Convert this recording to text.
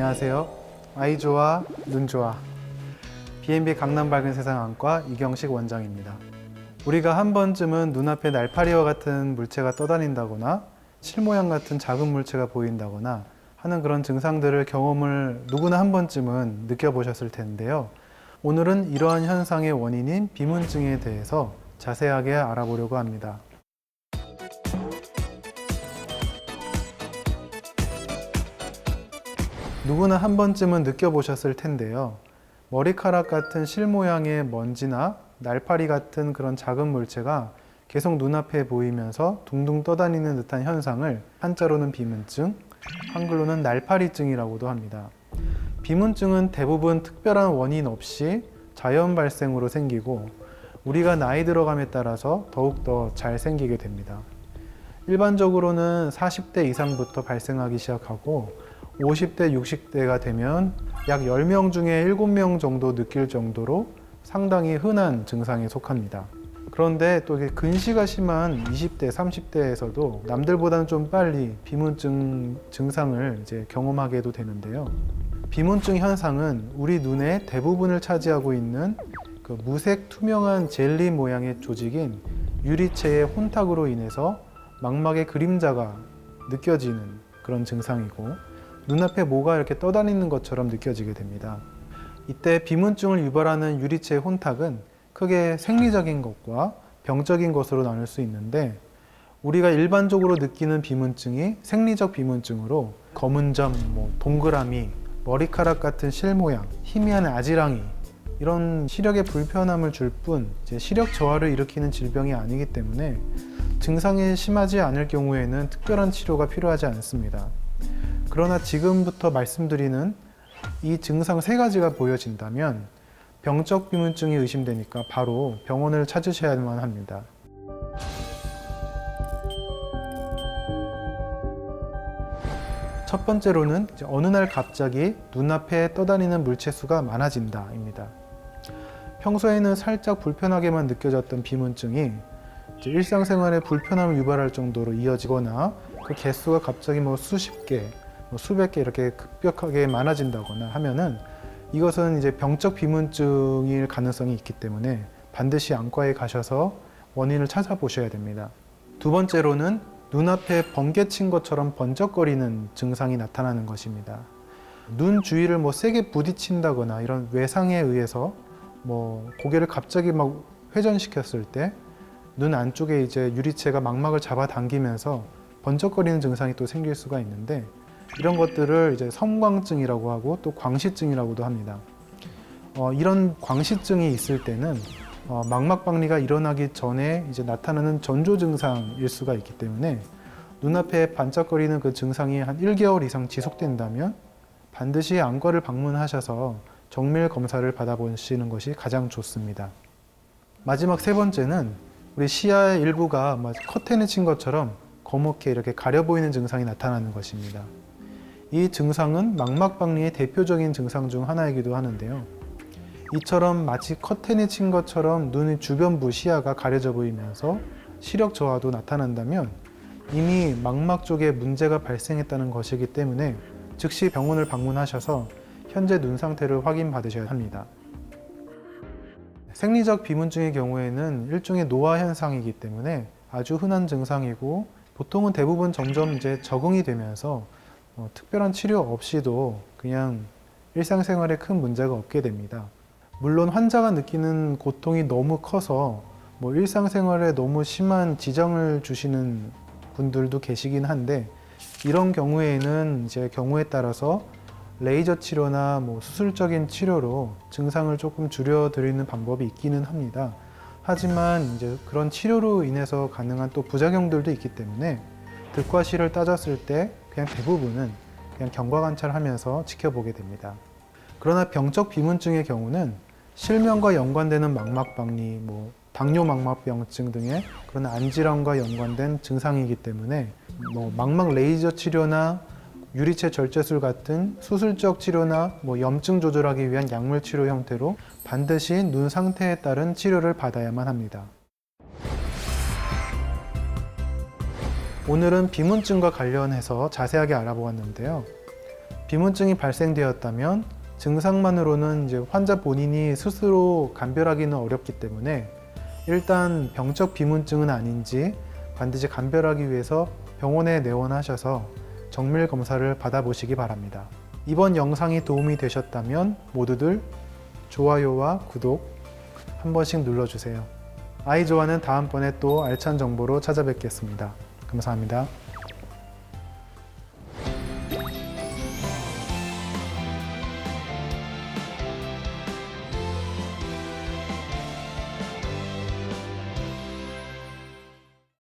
안녕하세요. 아이 좋아, 눈 좋아. B&B 강남 밝은 세상 안과 이경식 원장입니다. 우리가 한 번쯤은 눈앞에 날파리와 같은 물체가 떠다닌다거나 실 모양 같은 작은 물체가 보인다거나 하는 그런 증상들을 경험을 누구나 한 번쯤은 느껴보셨을 텐데요. 오늘은 이러한 현상의 원인인 비문증에 대해서 자세하게 알아보려고 합니다. 누구나 한 번쯤은 느껴보셨을 텐데요. 머리카락 같은 실 모양의 먼지나 날파리 같은 그런 작은 물체가 계속 눈앞에 보이면서 둥둥 떠다니는 듯한 현상을 한자로는 비문증, 한글로는 날파리증이라고도 합니다. 비문증은 대부분 특별한 원인 없이 자연 발생으로 생기고 우리가 나이 들어감에 따라서 더욱더 잘 생기게 됩니다. 일반적으로는 40대 이상부터 발생하기 시작하고 50대, 60대가 되면 약 10명 중에 7명 정도 느낄 정도로 상당히 흔한 증상에 속합니다. 그런데 또 근시가 심한 20대, 30대에서도 남들보다는 좀 빨리 비문증 증상을 이제 경험하게도 되는데요. 비문증 현상은 우리 눈의 대부분을 차지하고 있는 그 무색 투명한 젤리 모양의 조직인 유리체의 혼탁으로 인해서 망막의 그림자가 느껴지는 그런 증상이고 눈앞에 뭐가 이렇게 떠다니는 것처럼 느껴지게 됩니다. 이때 비문증을 유발하는 유리체의 혼탁은 크게 생리적인 것과 병적인 것으로 나눌 수 있는데 우리가 일반적으로 느끼는 비문증이 생리적 비문증으로 검은 점, 뭐 동그라미, 머리카락 같은 실 모양, 희미한 아지랑이 이런 시력의 불편함을 줄 뿐 시력 저하를 일으키는 질병이 아니기 때문에 증상이 심하지 않을 경우에는 특별한 치료가 필요하지 않습니다. 그러나 지금부터 말씀드리는 이 증상 세 가지가 보여진다면 병적 비문증이 의심되니까 바로 병원을 찾으셔야만 합니다. 첫 번째로는 어느 날 갑자기 눈앞에 떠다니는 물체수가 많아진다입니다. 평소에는 살짝 불편하게만 느껴졌던 비문증이 일상생활에 불편함을 유발할 정도로 이어지거나 그 개수가 갑자기 뭐 수십 개, 뭐 수백 개 이렇게 급격하게 많아진다거나 하면은 이것은 이제 병적 비문증일 가능성이 있기 때문에 반드시 안과에 가셔서 원인을 찾아보셔야 됩니다. 두 번째로는 눈앞에 번개 친 것처럼 번쩍거리는 증상이 나타나는 것입니다. 눈 주위를 뭐 세게 부딪힌다거나 이런 외상에 의해서 뭐 고개를 갑자기 막 회전시켰을 때 눈 안쪽에 이제 유리체가 망막을 잡아당기면서 번쩍거리는 증상이 또 생길 수가 있는데 이런 것들을 이제 섬광증이라고 하고 또 광시증이라고도 합니다. 어, 이런 광시증이 있을 때는 어, 망막박리가 일어나기 전에 이제 나타나는 전조 증상일 수가 있기 때문에 눈앞에 반짝거리는 그 증상이 한 1개월 이상 지속된다면 반드시 안과를 방문하셔서 정밀 검사를 받아보시는 것이 가장 좋습니다. 마지막 세 번째는 우리 시야의 일부가 커튼을 친 것처럼 거뭇게 이렇게 가려 보이는 증상이 나타나는 것입니다. 이 증상은 망막박리의 대표적인 증상 중 하나이기도 하는데요. 이처럼 마치 커튼이 친 것처럼 눈의 주변부 시야가 가려져 보이면서 시력 저하도 나타난다면 이미 망막 쪽에 문제가 발생했다는 것이기 때문에 즉시 병원을 방문하셔서 현재 눈 상태를 확인받으셔야 합니다. 생리적 비문증의 경우에는 일종의 노화 현상이기 때문에 아주 흔한 증상이고 보통은 대부분 점점 이제 적응이 되면서 어, 특별한 치료 없이도 그냥 일상생활에 큰 문제가 없게 됩니다. 물론 환자가 느끼는 고통이 너무 커서 뭐 일상생활에 너무 심한 지정을 주시는 분들도 계시긴 한데 이런 경우에는 이제 경우에 따라서 레이저 치료나 뭐 수술적인 치료로 증상을 조금 줄여드리는 방법이 있기는 합니다. 하지만 이제 그런 치료로 인해서 가능한 또 부작용들도 있기 때문에 득과 실을 따졌을 때 그냥 대부분은 그냥 경과 관찰하면서 지켜보게 됩니다. 그러나 병적 비문증의 경우는 실명과 연관되는 망막박리, 뭐 당뇨 망막병증 등의 그런 안질환과 연관된 증상이기 때문에 뭐 망막 레이저 치료나 유리체 절제술 같은 수술적 치료나 뭐 염증 조절하기 위한 약물 치료 형태로 반드시 눈 상태에 따른 치료를 받아야만 합니다. 오늘은 비문증과 관련해서 자세하게 알아보았는데요. 비문증이 발생되었다면 증상만으로는 이제 환자 본인이 스스로 감별하기는 어렵기 때문에 일단 병적 비문증은 아닌지 반드시 감별하기 위해서 병원에 내원하셔서 정밀 검사를 받아보시기 바랍니다. 이번 영상이 도움이 되셨다면 모두들 좋아요와 구독 한 번씩 눌러주세요. 아이조아는 다음번에 또 알찬 정보로 찾아뵙겠습니다. 감사합니다.